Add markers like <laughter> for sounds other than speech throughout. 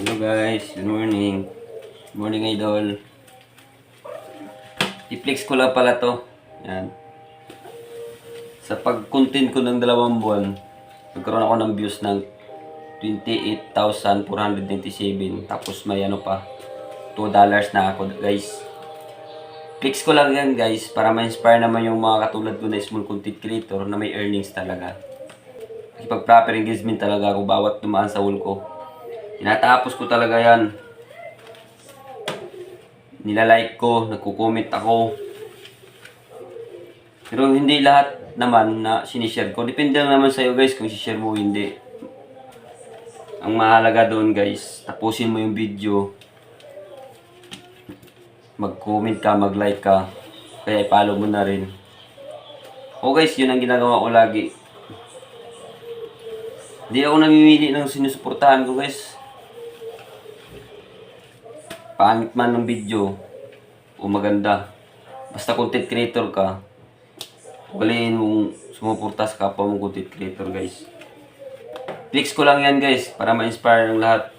Hello guys, good morning. Good morning idol. I-flex ko lang pala to. Yan. Sa pag-content ko ng dalawang buwan, nagkaroon ako ng views ng 28,497. Tapos may ano pa, 2 dollars na ako guys. Flex ko lang yan guys para ma-inspire naman yung mga katulad ko na small content creator na may earnings talaga. Kasi pag proper engagement talaga ako bawat dumaan sa wall ko. Tinatapos ko talaga yan. Nilalike ko, nagko-comment ako. Pero hindi lahat naman na sinishare ko. Depende naman sa'yo guys kung share mo o hindi. Ang mahalaga doon guys, tapusin mo yung video. Mag-comment ka, mag-like ka. Kaya i-follow mo na rin. O guys, yun ang ginagawa ko lagi. Hindi ako namimili ng sinusuportahan ko guys. Pangit man ng video o maganda. Basta content creator ka, waliin mong sumuporta sa kapwa mong content creator guys. Flex ko lang yan guys para ma-inspire ng lahat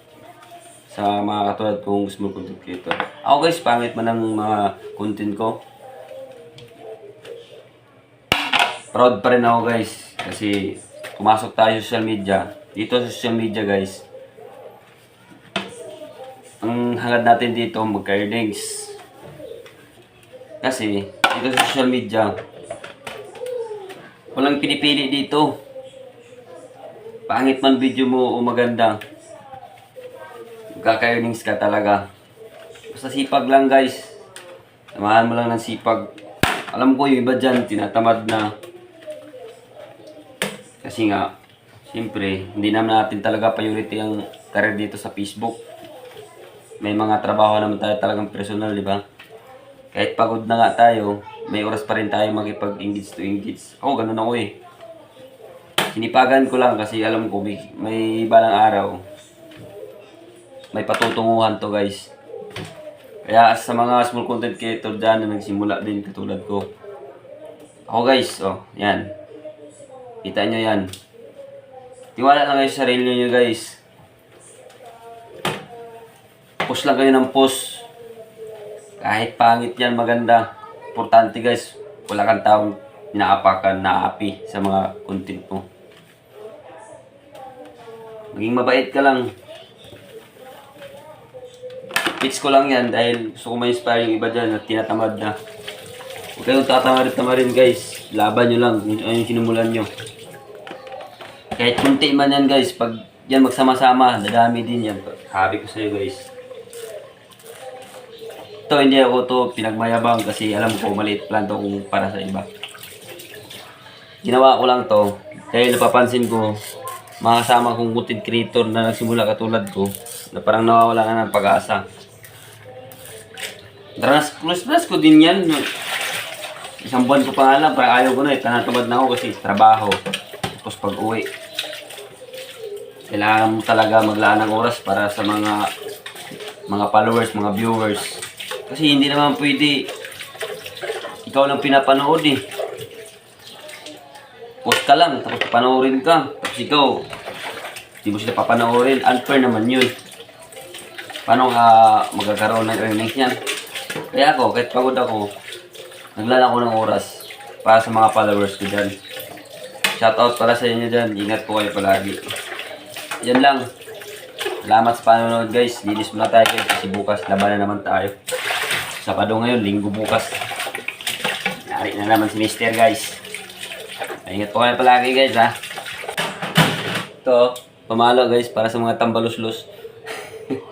sa mga katulad kong small content creator. Ako guys, pangit man ng mga content ko. Proud pa rin ako guys kasi pumasok tayo sa social media. Dito sa social media guys, ang hangad natin dito magka-earnings. Kasi dito sa social media, walang pinipili dito. Pangit man video mo o maganda, magkaka-earnings ka talaga. Basta sipag lang guys. Samahan mo lang ng sipag. Alam ko yung iba dyan, tinatamad na. Kasi nga, siyempre, hindi naman natin talaga priority ang career dito sa Facebook. May mga trabaho naman tayo talagang personal, di ba? Kahit pagod na nga tayo, may oras pa rin tayo makipag-engage to engage. Ako, ganun ako eh. Sinipagan ko lang kasi alam ko may, may balang araw. May patutunguhan to guys. Kaya sa mga small content creator dyan na nagsimula din katulad ko. Ako guys, oh, yan. Kita nyo yan. Tiwala lang kayo sa sarili nyo guys. Post lang kayo ng post. Kahit pangit yan, maganda. Importante guys, wala kang taong inaapakan, naapi sa mga content mo. Maging mabait ka lang. Fix ko lang yan dahil gusto ko ma-inspire yung iba dyan na tinatamad na. Huwag kayong tatamarin-tamarin guys. Laban nyo lang kung ano yung sinumulan nyo. Kahit kunti man yan guys, pag yan magsama-sama, dadami din yan. Habi ko sa'yo guys. Ito, hindi ako to pinagmayabang kasi alam ko maliit plan to kung para sa iba. Ginawa ko lang to dahil napapansin ko mga kasama kong content creator na nagsimula katulad ko na parang nawawala na ng pag-asa. Danas, danas ko din yan. Isang buwan ko pa lang, parang ayaw ko na eh. Tanatamad na ako kasi trabaho. Tapos pag uwi. Kailangan mo talaga maglaan ng oras para sa mga mga followers, mga viewers. Kasi hindi naman pwede ikaw lang pinapanood eh. Post ka lang, tapos panoorin ka. Tapos ikaw, hindi mo sila papanoorin. Unfair naman yun. Paano ka magkakaroon ng earnings yan? Kaya ako, kahit pagod ako, naglaan ako ng oras para sa mga followers ko dyan. Shoutout pala sa inyo dyan. Ingat po kayo palagi. Yan lang. Salamat sa panonood guys. Linis muna tayo kasi bukas laban na naman tayo. Sabado ngayon, linggo bukas. Nari na naman si Mister guys. Ingat po kayo palagi guys ha. Ito, pamalo guys para sa mga tambaluslos. <laughs>